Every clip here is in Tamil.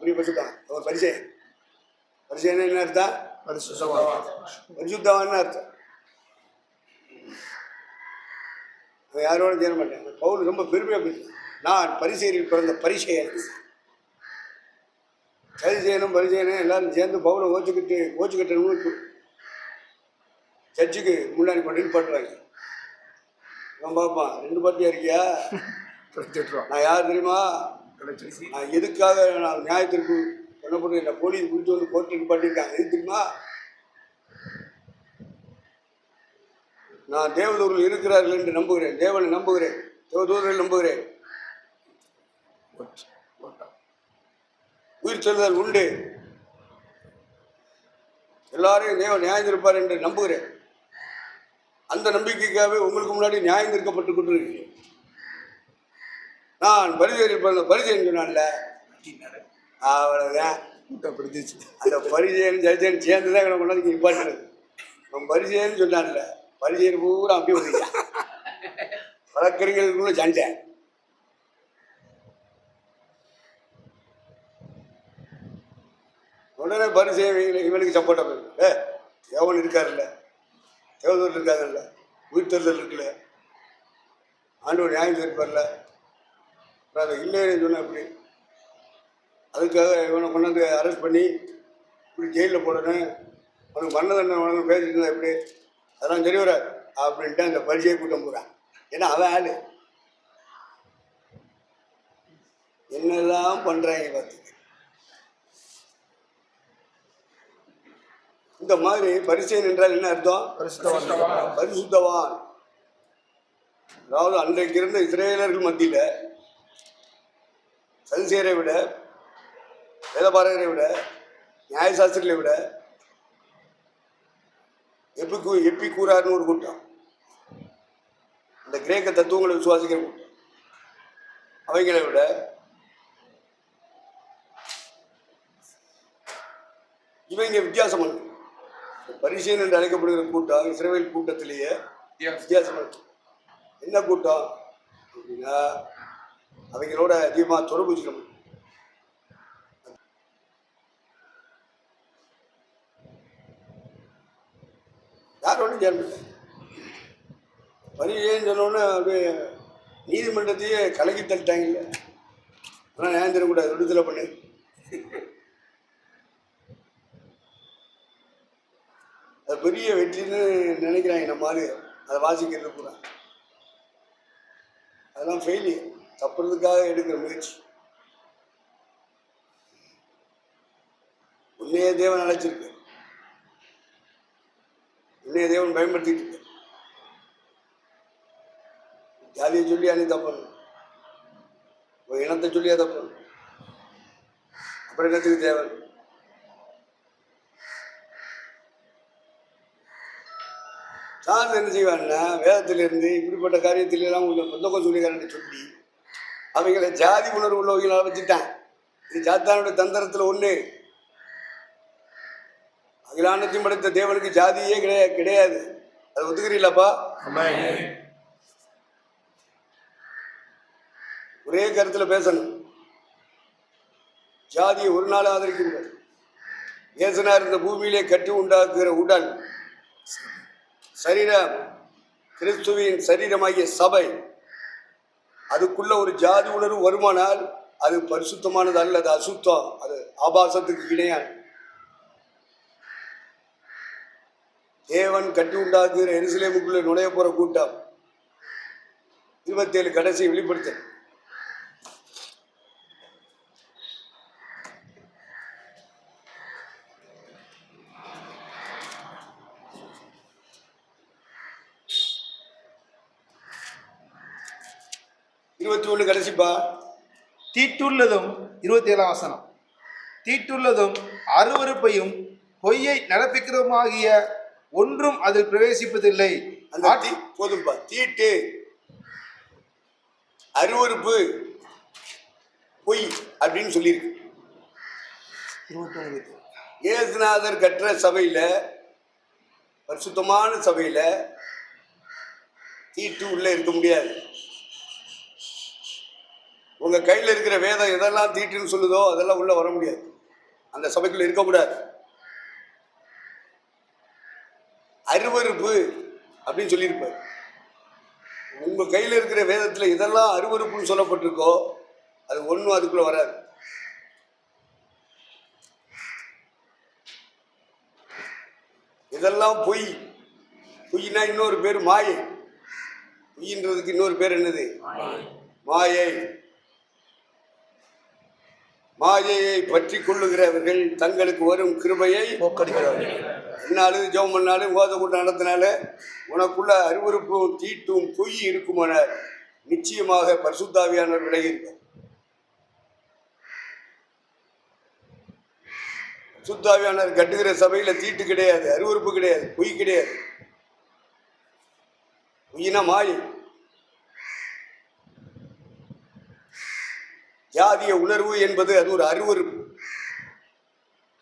அப்படி பரிசுத்தம் ஒரு பரிசயம் பரிசயம் என்ன அர்த்தம்? பரிசுத்தவான். பரிசுத்தவான்னு அர்த்தம். அவன் யாரோட சேர மாட்டேன் பவுல் ரொம்ப பெருமையாக பேசுறேன் நான் பரிசெயரில் பிறந்த பரிசெயன். பரிசெயனும் பரிசெயனும் எல்லாரும் சேர்ந்து பவுலை ஓச்சுக்கிட்டு ஓச்சுக்கிட்டணும்னு சர்ச்சுக்கு முன்னாடி கொண்டு பாட்டுறாங்க இவன் பார்ப்பான் ரெண்டு பார்ட்டியா இருக்கியா? நான் யார் தெரியுமா? கிடைச்சிட்டு நான் எதுக்காக நான் நியாயத்திற்கு பண்ணப்பட்டு என்ன போலீஸ் பிடிச்சி வந்து கோர்ட்டுக்கு பண்ணியிருக்காங்க. எது தெரியுமா? நான் தேவதூரில் இருக்கிறார்கள் என்று நம்புகிறேன். தேவனை நம்புகிறேன். தேவதூரில் நம்புகிறேன். உயிர் செல்லுதல் உண்டு. எல்லாரையும் தேவன் நியாயந்திருப்பார் என்று நம்புகிறேன். அந்த நம்பிக்கைக்காகவே உங்களுக்கு முன்னாடி நியாயம் நிற்கப்பட்டு கொண்டிருக்கிறேன். நான் பரிசெயல் பிறந்த பரிசெயன் சொன்னான்ல. அவ்வளோதான் கூட்டம் பிடிச்சிச்சு அந்த பரிசெயன் ஜெயசேன் சேர்ந்து தான் கொண்டு வந்து நிப்பாட்டுறது அவன் பரிசெயன்னு சொன்னான்ல. பரிசெயன் பூரா அப்படி வந்துட்டான் வழக்கறிஞர்களுக்குள்ள சண்டை. உடனே பரிசெயன் இவனுக்கு- போயிடும் ஏ எவன் இருக்காருல்ல. தேவதூர் இருக்காங்கல்ல உயிர் தேர்தல் இருக்குல்ல. ஆண்டவர் நியாயம் இருப்பார்ல அப்புறம் அதை இல்லைன்னு சொன்னேன் அப்படி. அதுக்காக இவனை கொண்டாந்து அரெஸ்ட் பண்ணி இப்படி ஜெயிலில் போடணும். அவனுக்கு மரண தண்டனை வழங்க பேசிட்டு இருந்தா எப்படி? அதெல்லாம் சரி வராது. அப்படின்ட்டு அந்த பரிசையை கூட்டம் போகிறான் ஏன்னா அவன் ஆளு. என்னெல்லாம் பண்ணுறாங்க பார்த்து இந்த மாதிரி பரிசையன் என்றால் என்ன அர்த்தம்? பரிசுத்தவான். அதாவது அன்றைக்கு இருந்த இஸ்ரேலர்கள் மத்தியில் சதுசேரை விட வேதபாரகரை விட நியாயசாஸ்திரிகளை விட எப்பிக்கு எப்பி கூறாருன்னு ஒரு கூட்டம். அந்த கிரேக்க தத்துவங்களை விசுவாசிக்கிற கூட்டம். அவைகளை விட இவங்க வித்தியாசம் பரிசீலன் என்று அழைக்கப்படுகிற கூட்டம் இஸ்ரேல் கூட்டத்திலேயே வித்தியாசம். என்ன கூட்டம்? அப்படின்னா அவங்களோட அதிகமாக தொடர்பு வச்சுக்கணும். யாரோட சேர்ந்து பரிசேன்னு சொன்னோன்னே அப்படியே நீதிமன்றத்தையே கலக்கி தள்ளிட்டாங்கல்ல. ஆனால் நியாயம் தரக்கூடாது. விடுதலை பண்ணு. அது பெரிய வெற்றின்னு நினைக்கிறாங்க நம்ம மாதிரி. அதை வாசிக்கிறது கூட அதெல்லாம் ஃபெயிலியர் தப்புறதுக்காக எடுக்கிற முயற்சி. உன்னைய தேவன் அழைச்சிருக்கு. உன்னைய தேவன் பயன்படுத்திட்டு இருக்கு ஜாதியை சொல்லி அணி தப்பணும் ஒரு இனத்தை சொல்லியா தப்பணும் அப்புறம் என்னத்துக்கு தேவன் சார்ந்து என்ன செய்வான்னா வேதத்திலிருந்து இப்படிப்பட்ட காரியத்திலெல்லாம் உங்களுக்கு புத்தகம் சொல்லிக்காரன்னு சொல்லி அவங்களை ஜாதி உணர்வு உள்ளவங்களாக வச்சுட்டான் இது சாத்தானுடைய தந்திரத்தில் ஒன்று அகிலானத்தையும் படைத்த தேவனுக்கு ஜாதியே கிடையாது கிடையாது. அது ஒத்துக்கிறீங்களாப்பா ஒரே கருத்தில் பேசணும். ஜாதியை ஒரு நாள் ஆதரிக்கின்றது இயேசுனார் இந்த பூமியிலே கட்டி உண்டாக்குகிற உடல். சரீரம். கிறிஸ்துவின் சரீரமாகிய சபை. அதுக்குள்ள ஒரு ஜாதி உணர்வு வருமானால் அது பரிசுத்தமானது அல்ல அது அசுத்தம். அது ஆபாசத்துக்கு இணையான. தேவன் கட்டி உண்டாக்குகிற எரிசிலேமுக்குள்ள நுழைய போற கூட்டம் இருபத்தேழு கடைசி வெளிப்படுத்த இருபத்தி கடைசிப்பா தீட்டுள்ளதும் இருபத்தி ஏழாம் வசனம். தீட்டுள்ளதும் அருவருப்பையும் பொய்யை நடப்பிக்கிறதுமாகிய ஒன்றும் அதில் பிரவேசிப்பதில்லை. அந்த போதும்பா. தீட்டு அருவருப்பு பொய் அப்படின்னு சொல்லியிருக்கு. இயேசுநாதர் கற்ற சபையில பரிசுத்தமான சபையில தீட்டு உள்ள இருக்க முடியாது. உங்கள் கையில் இருக்கிற வேதம் எதெல்லாம் தீட்டுன்னு சொல்லுதோ அதெல்லாம் உள்ளே வர முடியாது. அந்த சபைக்குள்ள இருக்கக்கூடாது. அருவருப்பு அப்படின்னு சொல்லியிருப்பார். உங்கள் கையில் இருக்கிற வேதத்தில் இதெல்லாம் அருவருப்புன்னு சொல்லப்பட்டிருக்கோ அது ஒன்றும் அதுக்குள்ளே வராது. இதெல்லாம் பொய். பொய்னா இன்னொரு பேர் மாயை. பொய்ன்றதுக்கு இன்னொரு பேர் என்னது? மாயை. மாயையை பற்றி கொள்ளுகிறவர்கள் தங்களுக்கு வரும் கிருபையை போக்கடிக்கிறார்கள் என்னாலும் ஜெபம் பண்ணாலும் ஓத கூட்டம் நடத்தினால உனக்குள்ள அருவருப்பும் தீட்டும் பொய் இருக்குமான நிச்சயமாக பரிசுத்தாவியானவர் விலகி இருப்பார். பரிசுத்தாவியானவர் கட்டுகிற சபையில தீட்டு கிடையாது அருவருப்பு கிடையாது பொய் கிடையாது. பொய்னா மாயை. ஜாதிய உணர்வு என்பது அது ஒரு அருவறுப்பு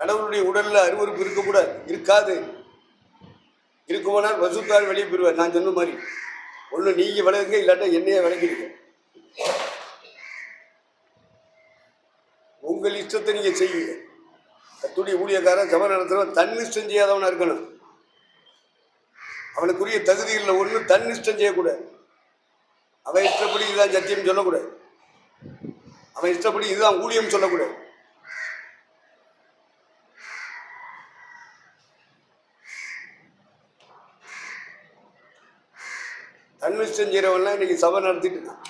கடவுளுடைய உடல்ல அருவறுப்பு இருக்கக்கூடாது இருக்காது. இருக்குமானால் வசூத்தால் வெளியே போயிடுவார். நான் சொன்ன மாதிரி. ஒன்று நீங்கள் விலகுங்க இல்லாட்டா என்னையே விளக்கிடுங்க உங்கள் இஷ்டத்தை நீங்கள் செய்யுங்க. கத்துடைய ஊழியக்காரன் சபை நடத்துகிறவன் தன் இஷ்டம் செய்யாதவனா இருக்கணும். அவனுக்குரிய தகுதிகளில் ஒன்று தன் இஷ்டம் செய்யக்கூடாது. அவன் இஷ்டப்படி இதுதான் சத்தியம் சொல்லக்கூடாது. அவன் இஷ்டப்படி இதுதான் ஊழியம் சொல்லக்கூடாது தன்னிஷ்டம் செய்கிறவன்லாம் இன்னைக்கு சபை நடத்திட்டு இருக்கான்.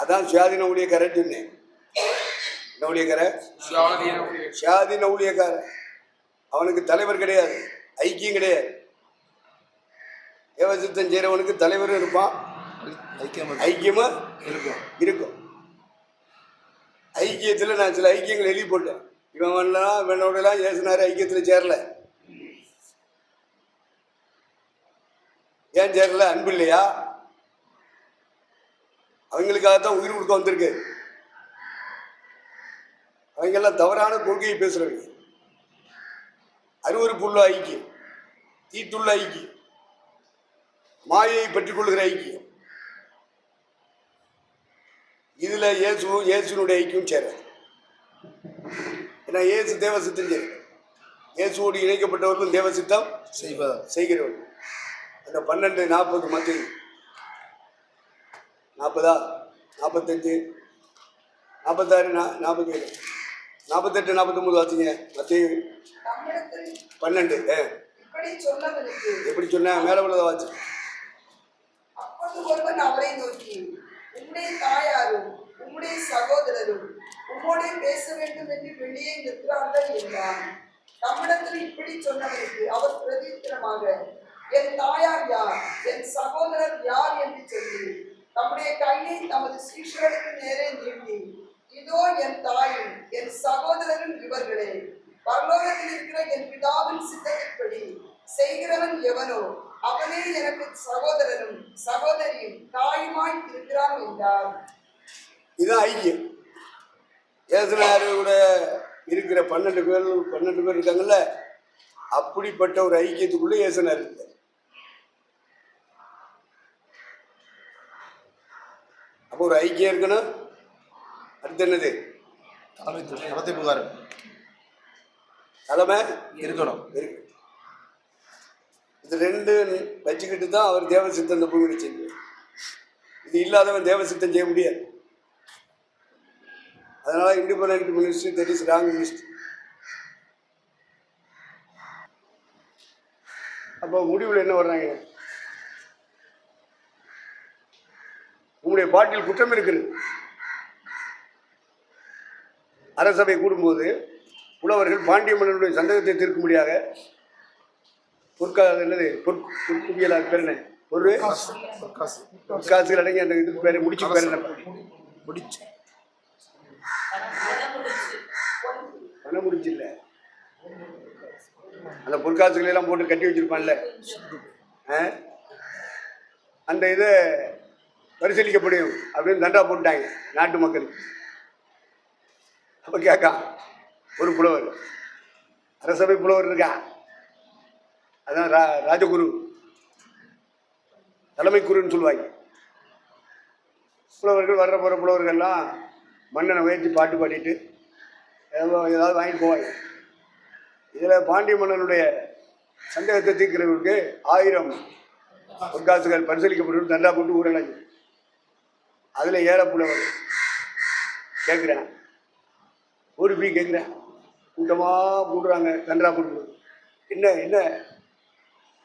அதான் சுயாதீன ஊழியக்காரன் சொன்னேன். என்ன ஊழியக்கார சுயாதீன ஊழியக்கார அவனுக்கு தலைவர் கிடையாது. ஐக்கியம் கிடையாது. தேவசித்தம் செய்கிறவனுக்கு தலைவரும் இருப்பான். ஐக்கியம்? ஐக்கியமா? இருக்கும். இருக்கும். ஐக்கியத்தில் நான் சில ஐக்கியங்கள் எழுதி போட்டேன். இவன் வரலாம் இவனோடலாம் ஏசுனாரு ஐக்கியத்தில் சேரல. ஏன் சேரல? அன்பு இல்லையா? அவங்களுக்காகத்தான் உயிர் கொடுக்க வந்திருக்கு. அவங்கெல்லாம் தவறான கொள்கையை பேசுறவங்க. அருவருப்புள்ள ஐக்கியம் தீட்டுள்ள ஐக்கியம் மாயை பற்றி ஐக்கியம். இதுல இயேசுவும் இயேசுனுடைய ஐக்கியம் சேராது ஏன்னா இயேசு தேவசித்தம் சேரும் இயேசுவோடு இணைக்கப்பட்டவர்களும் தேவசித்தம் செய்வதா செய்கிறவர்கள். அந்த பன்னெண்டு நாற்பது மத்திய நாற்பதா? நாற்பத்தஞ்சு? நாற்பத்தாறு நா நாற்பத்தி ஏழு நாற்பத்தெட்டு நாற்பத்தொம்பது வாசிங்க. மத்திய பன்னெண்டு சொன்னவனுக்கு எப்படி சொன்னேன் மேலே உள்ளதை வாசி. அப்பொழுது ஒருவன் அவரை நோக்கி உம்முடைய தாயாரும் உம்முடைய சகோதரரும் உம்மோடே பேச வேண்டும் என்று வெளியே நிற்கிறார்கள் என்றான். நம்மிடத்தில் இப்படி சொன்னவருக்கு அவர் பிரதித்திரமாக என் தாயார் யார்? என் சகோதரர் யார்? என்று சொல்லி தம்முடைய கையை தமது சீஷர்களுக்கு நேரே நீட்டி இதோ என் தாயும் என் சகோதரரும் இவர்களே. பரலோகத்தில் இருக்கிற என் பிதாவின் சித்தத்தின்படி செய்கிறவன் எவனோ அவனே எனக்கு சகோதரனும் சகோதரியும் தாயுமாய் இருக்கிறான் என்றார். இதுதான் ஐக்கியம். ஏசுனாரு கூட இருக்கிற பன்னெண்டு பேர் பன்னெண்டு பேர் இருக்காங்கல்ல அப்படிப்பட்ட ஒரு ஐக்கியத்துக்குள்ள ஏசுனார். இருக்கார் அப்போ ஒரு ஐக்கியம் இருக்கணும். அடுத்து என்னது? தலைமை புகாரம் தலைமை? இருக்கணும். இருக்கு. இது ரெண்டு வச்சுக்கிட்டு தான் அவர் தேவ சித்தம் இந்த பூமியில் செஞ்சார் இது இல்லாதவன் தேவ சித்தம் செய்ய முடியாது. அதனால independent ministry that is wrong ministry அப்போ முடிவில் என்ன வர்றாங்க? உங்களுடைய பாட்டில் குற்றம் இருக்குது. அரசபை கூடும்போது புலவர்கள் பாண்டிய மன்னனுடைய சந்தேகத்தை தீர்க்கும்படியாக பொற்கா என்னது? பொற் பொற்குவியலாக பேர் என்ன? ஒரு காசு பொற்காசுகள் அடங்கி அந்த இதுக்கு பேர் முடிச்சு பேர் என்ன? முடிச்சு. பணம் முடிச்சு இல்லை அந்த பொற்காசுகளை எல்லாம் போட்டு கட்டி வச்சிருப்பான்ல? அந்த இதை பரிசீலிக்கப்படும் அப்படின்னு தண்டா போட்டாங்க நாட்டு மக்கள். அப்போ கேட்கான் ஒரு புலவர். அரசபை புலவர் இருக்கா? அதான் ரா ராஜகுரு. தலைமை குருன்னு சொல்லுவாங்க. புலவர்கள் வர்ற போகிற புலவர்கள்லாம் மன்னனை உயர்த்தி பாட்டு பாடிட்டு ஏதோ ஏதாவது வாங்கிட்டு போவாங்க. இதில் பாண்டிய மன்னனுடைய சந்தேகத்தை தீர்க்கிறவர்களுக்கு ஆயிரம் பொற்காசுகள் பரிசீலிக்கப்பட்டு தண்டா போட்டு ஊரடங்கு. அதில் ஏழை புலவர். கேட்குறேன் ஒரு பி கேட்குறேன் கூட்டமாக போடுறாங்க தண்டா போட்டு. என்ன என்ன?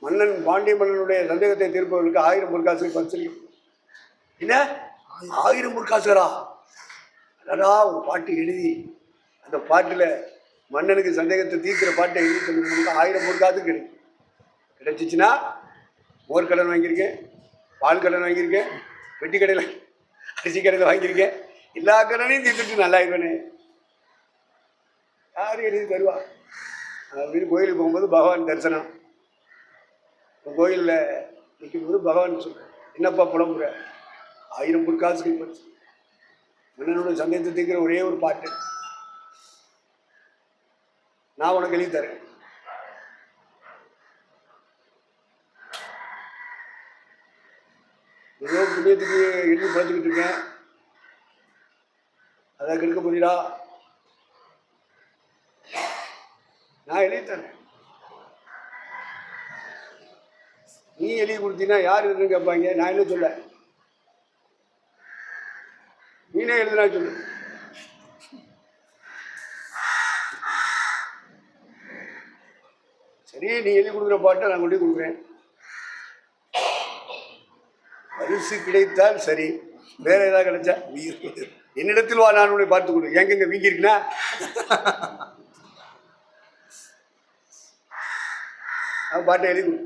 மன்னன் பாண்டிய மன்னனுடைய சந்தேகத்தை தீர்ப்பவர்களுக்கு ஆயிரம் பொற்காசு பரிசீலிக்கப்படும் என்ன? ஆயிரம் பொற்காசுகளா அடடா ஒரு பாட்டு எழுதி. அந்த பாட்டில் மன்னனுக்கு சந்தேகத்தை தீர்க்கிற பாட்டை எழுதி சொல்லுறதுக்கு ஆயிரம் பொற்காசு கிடைக்கும் கிடைச்சிச்சுன்னா மோர் கடன் வாங்கியிருக்கேன் பால் கடன் வாங்கியிருக்கேன் வெட்டி கடையில் அரிசி கடையில் வாங்கியிருக்கேன். எல்லா கடனையும் தீர்த்துட்டு நல்லாயிருவேனே யார் எழுதி தருவா? அப்படின்னு கோயிலுக்கு போகும்போது பகவான் தரிசனம். கோயிலில் நிற்கும்போது பகவான் சொல்கிறேன் என்னப்பா புலம்புற? ஆயிரம் பொற்காசு போச்சு. மன்னனோட சந்தேகத்தை தீர்க்கிற ஒரே ஒரு பாட்டு நான் உனக்கு எழுதி தரேன். ஏதோ புண்ணியத்துக்கு எழுதி பழச்சிக்கிட்டு இருக்கேன். அதை கெடுக்க போறீடா. நான் எழுதி தரேன். நீ எழுதி கொடுத்தீங்கன்னா யார் எழுதுன்னு கேட்பாங்க? நான் என்ன சொல்ல. நீனே எழுதுனா சொல்லு. சரி நீ எழுதி கொடுக்குற பாட்டை நான் கொண்டு கொடுக்குறேன். பரிசு கிடைத்தால் சரி. வேற ஏதாவது கிடைச்சா உயிர் என்னிடத்தில் வா நான் உன்னை பார்த்து கொடு எங்கெங்க வீங்கி இருக்குன்னா? அவன் பாட்டை எழுதி கொடு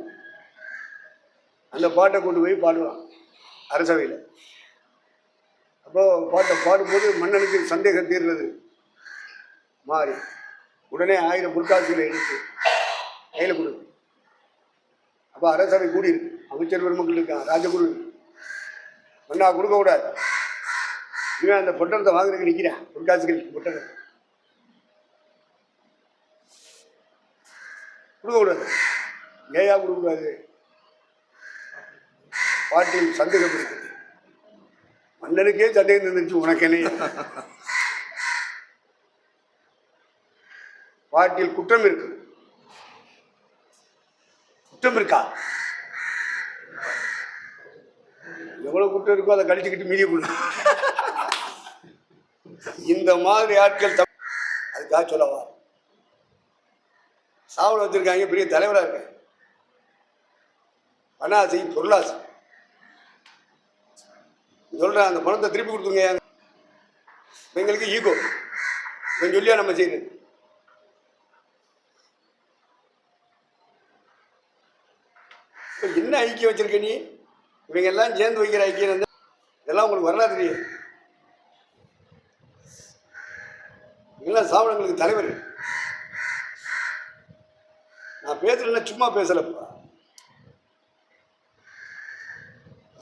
அந்த பாட்டை கொண்டு போய் பாடுவான் அரசவையில். அப்போ பாட்டை பாடும்போது மன்னனுக்கு சந்தேகம் தீர்றது மாறி. உடனே ஆயிரம் பொற்காசுகளை எடுத்து கையில் கொடு அப்போ அரசவை கூடி அமைச்சர் பெருமக்கள் இருக்கான் ராஜகுரு. மன்னா கொடுக்க கூடாது. இவன் அந்த பொட்டணத்தை வாங்குறதுக்கு நிற்கிறான் பொற்காசுகள் பொட்டணத்தை கொடுக்க கூடாது. ஏயா கொடுக்க கூடாது. பாட்டில் சந்தேகம் இருக்குது. மன்னனுக்கே சந்தேகம் இருந்துச்சு உனக்கெனே பாட்டில் குற்றம் இருக்கு. குற்றம் இருக்கா? எவ்வளவு குற்றம் இருக்கோ அதை கழிச்சுக்கிட்டு மீதி கொடு. இந்த மாதிரி ஆட்கள் தப் அதுக்காக சொல்லவா? சாவல் வச்சிருக்காங்க பெரிய தலைவராக இருக்க பணாசை பொருளாசை. சொல்கிறேன் அந்த பணத்தை திருப்பி கொடுத்துங்க எங்களுக்கு ஈகோ இவன் சொல்லியா நம்ம செய்யுது என்ன ஐக்கியம் வச்சிருக்க நீ? இவங்க எல்லாம் சேர்ந்து வைக்கிற ஐக்கியம் வந்து இதெல்லாம் உங்களுக்கு வரலாறு தெரியும். இவங்கெல்லாம் சாவணங்களுக்கு தலைவர். நான் பேசுறேன்னா சும்மா பேசலப்பா.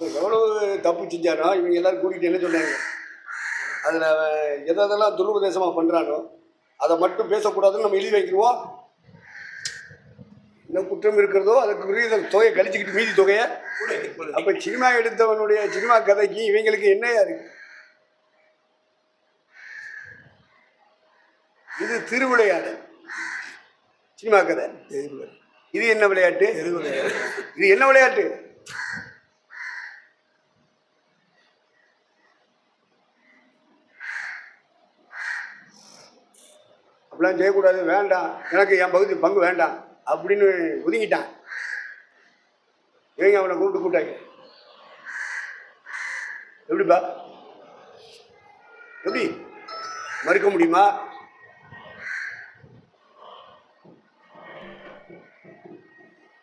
அப்ப எவ்வளவு தப்பு செஞ்சானோ இவங்க எல்லாரும் கூட்டிகிட்டு என்ன சொன்னாங்க? அதில் எதெல்லாம் துருபதேசமாக பண்ணுறானோ அதை மட்டும் பேசக்கூடாதுன்னு நம்ம எழுதி வைக்கிறோம். என்ன குற்றம் இருக்கிறதோ அதுக்கு உரிய தொகையை கழிச்சுக்கிட்டு மீதி தொகையை. அப்போ சினிமா எடுத்தவனுடைய சினிமா கதைக்கு இவங்களுக்கு என்னையா இருக்கு இது திருவிளையாடு சினிமா கதை. இது என்ன விளையாட்டு? இது என்ன விளையாட்டு? அப்படிலாம் செய்யக்கூடாது வேண்டாம். எனக்கு என் பகுதி பங்கு வேண்டாம் அப்படின்னு ஒதுங்கிட்டான். இவங்க அவனை கூப்பிட்டு கூட்டாங்க எப்படிப்பா? எப்படி? மறுக்க முடியுமா?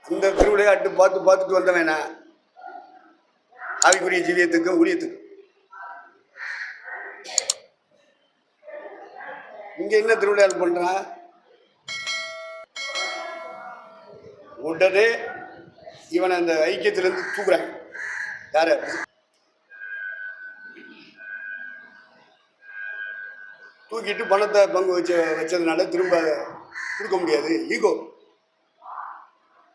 அந்த திருவிளையாட்டு பார்த்து பார்த்துட்டு வந்தவன் ஆவிக்குரிய ஜீவியத்துக்கும் ஊழியத்துக்கும். இங்க என்ன திருவிழா பண்றான் உடனே இவனை அந்த ஐக்கியத்திலிருந்து தூக்குறாங்க. யார தூக்கிட்டு பணத்தை பங்கு வச்ச வச்சதுனால திரும்ப கொடுக்க முடியாது. ஈகோ.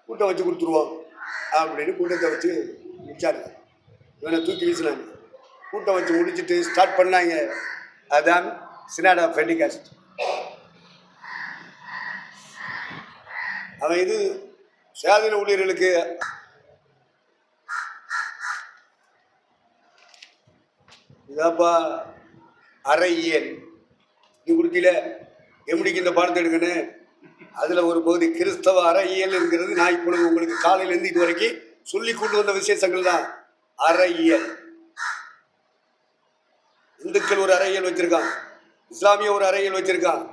கூட்டம் வச்சு கொடுத்துருவோம் அப்படின்னு கூட்டத்தை வச்சு முடிச்சாரு இவனை தூக்கி வீசினாங்க. கூட்டம் வச்சு முடிச்சுட்டு ஸ்டார்ட் பண்ணாங்க. அதான் சினாடா பெண்டிகாஸ்ட். அவன் இது சுயாதீன ஊழியர்களுக்கு இதாப்பா அறையியல் நீ குடிக்கல எப்படிக்கு இந்த பாடத்தை எடுக்கணும் அதில் ஒரு பகுதி கிறிஸ்தவ அறையியல்ங்கிறது நான் இப்பொழுது உங்களுக்கு காலையிலேருந்து இது வரைக்கும் சொல்லி கொண்டு வந்த விசேஷங்கள் தான். அறையியல் இந்துக்கள் ஒரு அறையியல் வச்சிருக்கான் இஸ்லாமிய ஒரு அறையில் வச்சிருக்கான்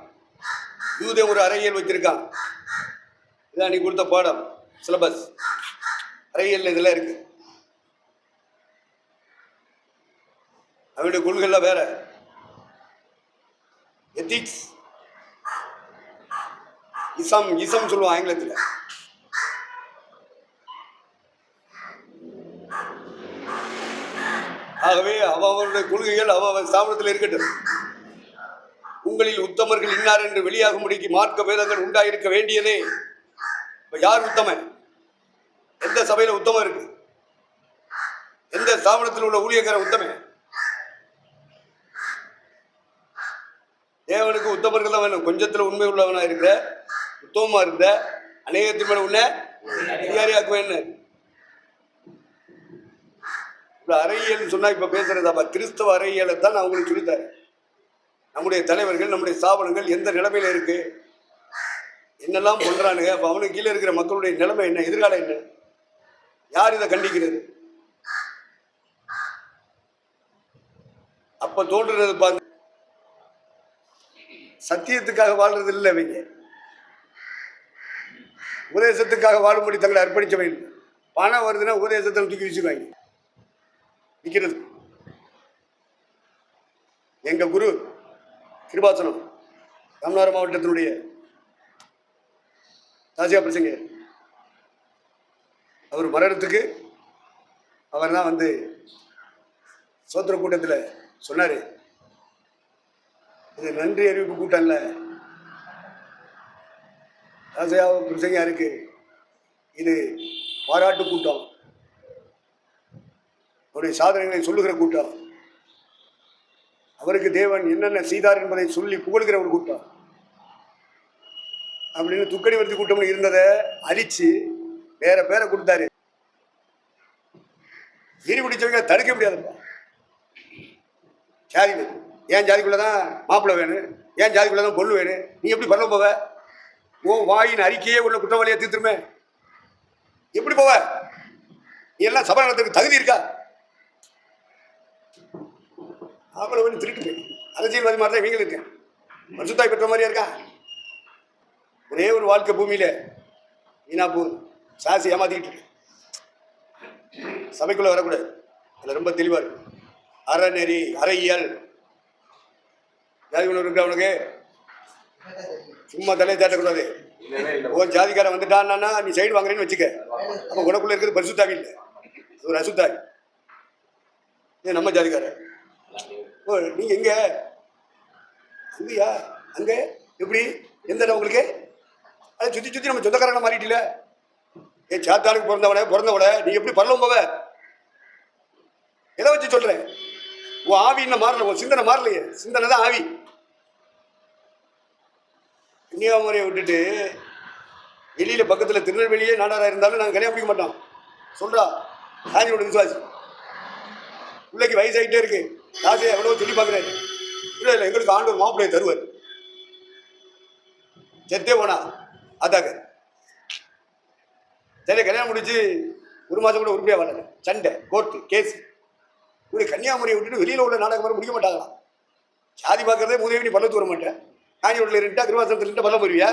யூத ஒரு அறையில் வச்சிருக்கான் இதான் நீ கொடுத்த பாடம் சிலபஸ் அறையில் இதெல்லாம் இருக்கு. அவனுடைய கொள்கைலாம் வேற. எத்திக்ஸ் இசம் இசம் சொல்லுவான் ஆங்கிலத்தில். ஆகவே அவ அவருடைய கொள்கைகள் அவ ஸ்தாபனத்தில் இருக்கட்டும். உங்களில் உத்தமர்கள் இன்னார் என்று வெளியாகும்படிக்கு மார்க்க பேதங்கள் உண்டாயிருக்க வேண்டியதே. இப்போ யார் உத்தமன்? எந்த சபையில உத்தமம் இருக்கு? எந்த ஸ்தாபனத்தில் உள்ள ஊழியக்கார உத்தமன்? தேவனுக்கு உத்தமர்கள் தான் வேணும். கொஞ்சத்துல உண்மை உள்ளவனா இருக்கிற உத்தமமா இருந்த அநேகத்தின் மேல உன்னை அதிகாரியாக்குவேன்னு இப்ப அறையியல் சொன்னா இப்ப பேசுறதாப்பா. கிறிஸ்தவ அறையியலை தான் நான் உங்களுக்கு சொல்லித்தரேன். நம்முடைய தலைவர்கள் நம்முடைய ஸ்தாபனங்கள் எந்த நிலைமையில இருக்கு? என்னெல்லாம் பண்றானுங்க? அப்ப அவனுக்கு கீழே இருக்கிற மக்களுடைய நிலைமை என்ன? எதிர்காலம் என்ன? யார் இதை கண்டிக்கிறது? அப்ப தோன்றுறது பாருங்க. சத்தியத்துக்காக வாழ்றது இல்லை அவங்க உபதேசத்துக்காக வாழும்படி தங்களை அர்ப்பணிச்சவை இல்லை. பணம் வருதுன்னா உபதேசத்தை தூக்கி வச்சுக்குவாங்க விற்கிறது எங்க குரு கிருபாசனம் தமிழ்நாடு மாவட்டத்தினுடைய தாஜியா பிரசங்க. அவர் மரணத்துக்கு அவர் தான் வந்து சோத்திர கூட்டத்தில் சொன்னார். இது நன்றி அறிவிப்பு கூட்டம் இல்லை தாசியா பிரசங்க இருக்கு இது பாராட்டு கூட்டம். அவருடைய சாதனைகளை சொல்லுகிற கூட்டம். அவருக்கு தேவன் என்னென்ன செய்தார் என்பதை சொல்லி புகழ்கிற ஒரு கூட்டம். அப்படின்னு துக்கடி வருத்தி கூட்டம் இருந்ததை அழிச்சு வேற பேரை கொடுத்தாரு. ஈரி பிடிச்சவங்க தடுக்க முடியாதுப்பா. ஜாதி ஏன் ஜாதிக்குள்ள தான் மாப்பிள்ளை வேணும்? ஏன் ஜாதிக்குள்ள தான் பொண்ணு வேணும்? நீ எப்படி பண்ண போவ? ஓ வாயின் அறிக்கையே உள்ள குற்றவாளியை தீர்த்துருமே. எப்படி போவ? நீ எல்லாம் சபை நடத்துறதுக்கு தகுதி இருக்கா? அவ்வளோ வந்து திருட்டு போய். அரசியல்வாதி மாதிரி தான் இவங்க இருக்கேன். மசுத்தாய் பெற்ற மாதிரியா இருக்கா? ஒரே ஒரு வாழ்க்கை பூமியில வீணா போ சாசி ஏமாத்திக்கிட்டு இருக்கு. சபைக்குள்ள வரக்கூடாது. அதில் ரொம்ப தெளிவா இருக்கு. அறநெறி அறையியல் ஜாதி உணர்வு இருக்கா அவனுக்கு சும்மா தலையை தேட்டக்கூடாது. உன் ஜாதிக்காரன் வந்துட்டான்னா நீ சைடு வாங்குறேன்னு வச்சுக்க. அப்போ உனக்குள்ள இருக்கிறது பரிசுத்தாவி இல்லை. அது ஒரு அசுத்தாவி. இது நம்ம ஜாதிக்காரன்? ஓ நீங்க எங்க? அங்கயா? அங்க? எப்படி? எந்த இடம் உங்களுக்கு? அதை சுத்தி சுத்தி நம்ம சொந்தக்காரங்க மாறிட்டில. ஏ சாத்தானுக்கு பிறந்தவனே பிறந்தவன நீ எப்படி பரலம் போவ எதை வச்சு சொல்றேன் உன் ஆவி இன்னும் மாறல உன் சிந்தனை மாறலையே. சிந்தனை தான் ஆவி. கன்னியாகுமரியை விட்டுட்டு வெளியில பக்கத்துல திருநெல்வேலியே நாடாரா இருந்தாலும் நாங்கள் கல்யாணம் பிடிக்க மாட்டோம். சொல்றா. சாதியோட விசுவாசி. பிள்ளைக்கு வயசாயிட்டே இருக்கு. ராஜா எவ்வளோ சொல்லி பார்க்குறாரு இல்லை இல்லை எங்களுக்கு ஆண்டவர் மாப்பிள்ளையை தருவார். செத்தே போனா அதாங்க. சரி கல்யாணம் முடிச்சு ஒரு மாதம் கூட உருப்படியாக வரல. சண்டை கோர்ட்டு கேஸ் இப்படி கன்னியாகுமரியை விட்டுட்டு வெளியில் உள்ள நாடகம் வர முடிக்க மாட்டாங்களாம் சாதி பார்க்கறதே முதவி நீ பள்ளத்து வர மாட்டேன். காஞ்சி வீட்டில் இருந்துட்டா திருவாசனத்தில் இருந்துட்டு பல்ல போயிருவியா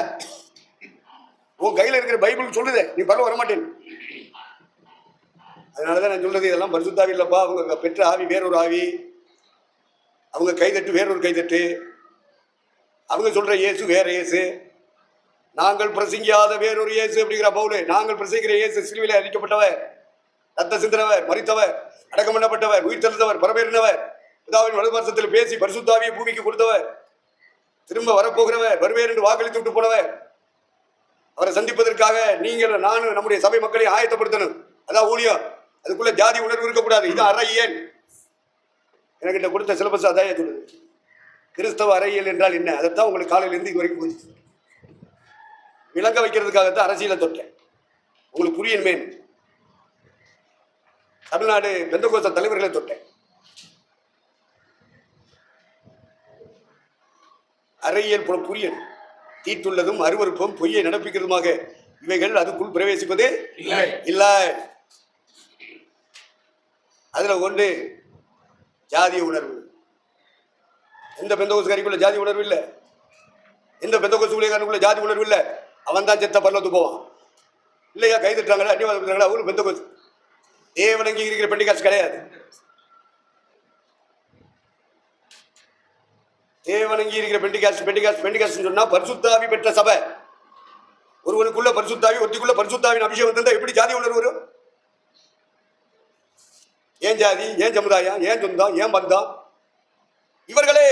உன் கையில் இருக்கிற பைபிள் சொல்லுதே நீ பல்ல வர மாட்டேன் அதனால தான் நான் சொல்றது இதெல்லாம் பரிசுத்தாவி இல்லைப்பா. அவங்க பெற்ற ஆவி வேறொரு ஆவி. அவங்க கைதட்டு வேறொரு கைதட்டு. அவங்க சொல்ற இயேசு வேற இயேசு. நாங்கள் பிரசங்கியாத வேறொரு இயேசு அப்படிங்கிற பவுலு. நாங்கள் பிரசங்கிற இயேசு சிலுவையிலே அழிக்கப்பட்டவர் ரத்த சிந்தனவர் மறித்தவர் அடக்கம் பண்ணப்பட்டவர் உயிர் தெழுந்தவர் பரபேறினவர் பிதாவின் வலதுபாரசத்தில் பேசி பரிசுத்தாவியை பூமிக்கு கொடுத்தவர் திரும்ப வரப்போகிறவர் வருவேர் என்று வாக்களித்து விட்டு போனவர். அவரை சந்திப்பதற்காக நீங்கள் நானும் நம்முடைய சபை மக்களை ஆயத்தப்படுத்தணும். அதான் ஊழியம். அதுக்குள்ள ஜாதி உணர்வு இருக்கக்கூடாது. இது அறையேன் எனக்கிட்ட கொடுத்த சிலபஸ் அதான் சொல்லுது கிறிஸ்தவ அறையியல் என்றால் என்ன? அதைத்தான் உங்களுக்கு காலையிலேருந்து இது வரைக்கும் போச்சு விளங்க வைக்கிறதுக்காகத்தான் அரசியலை தொட்டேன். உங்களுக்கு புரியணுமே தமிழ்நாடு பெந்தகோஸ்த தலைவர்களை தொட்டேன். அறையியல் புலம் புரியணும். தீட்டுள்ளதும் அருவருப்பும் பொய்யை நடப்பிக்கிறதுமாக இவைகள் அதுக்குள் பிரவேசிப்பது இல்லை. இல்லை. அதுல ஒன்று ஜாதிய உணர்வு. எந்த பெந்தகோசு கறிக்குள்ள ஜாதி உணர்வு இல்லை? எந்த பெந்தகோசு ஊழியக்காரனுக்குள்ள ஜாதி உணர்வு இல்லை? அவன் தான் செத்த பல்லத்து போவான். இல்லையா? கைதுட்டாங்களா அந்நியவாதம் அவரும் பெந்தகோசு தேவன் இருக்கிற பெண்டிகாசு கிடையாது. தேவன் அங்கீகரிக்கிற பெண்டிகாஸ் பெண்டிகாசு பெண்டிகாசு சொன்னா பரிசுத்தாவி பெற்ற சபை. ஒருவனுக்குள்ள பரிசுத்தாவி ஒருத்திக்குள்ள பரிசுத்தாவின் அபிஷேகம் இருந்தா எப்படி ஜாதி உணர்வு வரும்? ஏன் ஜாதி ஏன் சமுதாயம் ஏன் சொந்தம் ஏன் பந்தம் இவர்களே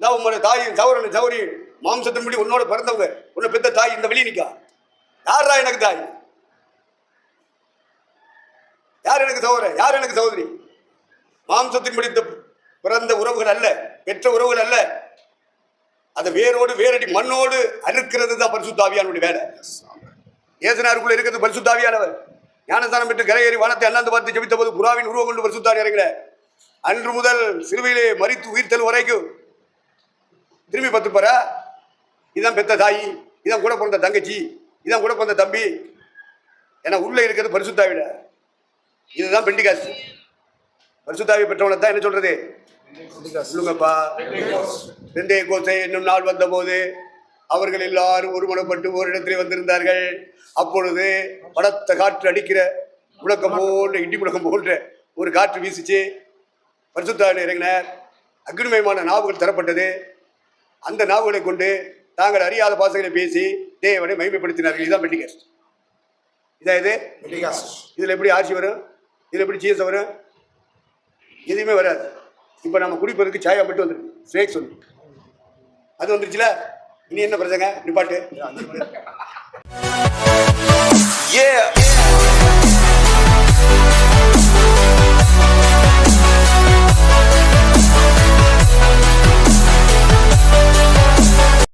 நான் உங்களோட தாயின் சௌரன் சௌரி மாம்சத்தின்படி உன்னோட பிறந்தவங்க உன்னை பெத்த தாய் இந்த வெளியே நிக்கா. யாரா எனக்கு தாய்? யார் எனக்கு சகோதரன்? யார் எனக்கு சகோதரி? மாம்சத்தின் த- பிறந்த உறவுகள் அல்ல பெற்ற உறவுகள் அல்ல. அதை வேரோடு வேரடி மண்ணோடு அறுக்கிறது தான் பரிசுத்தாவியானுடைய வேலை. ஏசனாருக்குள்ள இருக்கிறது பரிசுத்தாவியானவர் ஞானஸ்தானம் பெற்று கரையேறி வானத்தை அண்ணாந்து பார்த்து ஜெபித்த போது புறாவின் உருவம் கொண்டு பரிசுத்தார் இறங்கிற அன்று முதல் சிறுவையிலே மறித்து உயிர்த்தல் வரைக்கும் திரும்பி பத்து போறா இதான் பெத்த தாய் இதான் கூட பிறந்த தங்கச்சி இதான் கூட பிறந்த தம்பி. ஏன்னா உள்ள இருக்கிறது பரிசுத்தாவிட இதுதான் பெண்டிகாசு பரிசுத்தாவி பெற்றவனை தான் என்ன சொல்றது? சொல்லுங்கப்பா. ரெண்டே கோசை என்னும் நாள் வந்தபோது அவர்கள் எல்லாரும் ஒருமனப்பட்டு ஓரிடத்திலே வந்திருந்தார்கள். அப்பொழுது படத்த காற்று அடிக்கிற முழக்கம் போன்ற இடி முழக்கம் போன்ற ஒரு காற்று வீசிச்சு பரிசுத்தாவின் இறங்கினார். அக்னிமயமான நாவுகள் தரப்பட்டது. அந்த நாவுகளை கொண்டு தாங்கள் அறியாத பாசங்களை பேசி தேவனை மகிமைப்படுத்தினார்கள். இதுதான் பெண்டிகஸ் இதான் இது? பெண்டிகாஸ்ட். இதில் எப்படி ஆட்சி வரும்? இதில் எப்படி சீஸ் வரும்? எதுவுமே வராது. இப்போ நம்ம குடிப்பதற்கு சாயா மட்டும் வந்துருக்கு ஸ்வேக்ஸ் வந்து அது வந்துருச்சுல? இனி என்ன பிரச்சனை நிப்பாட்டு.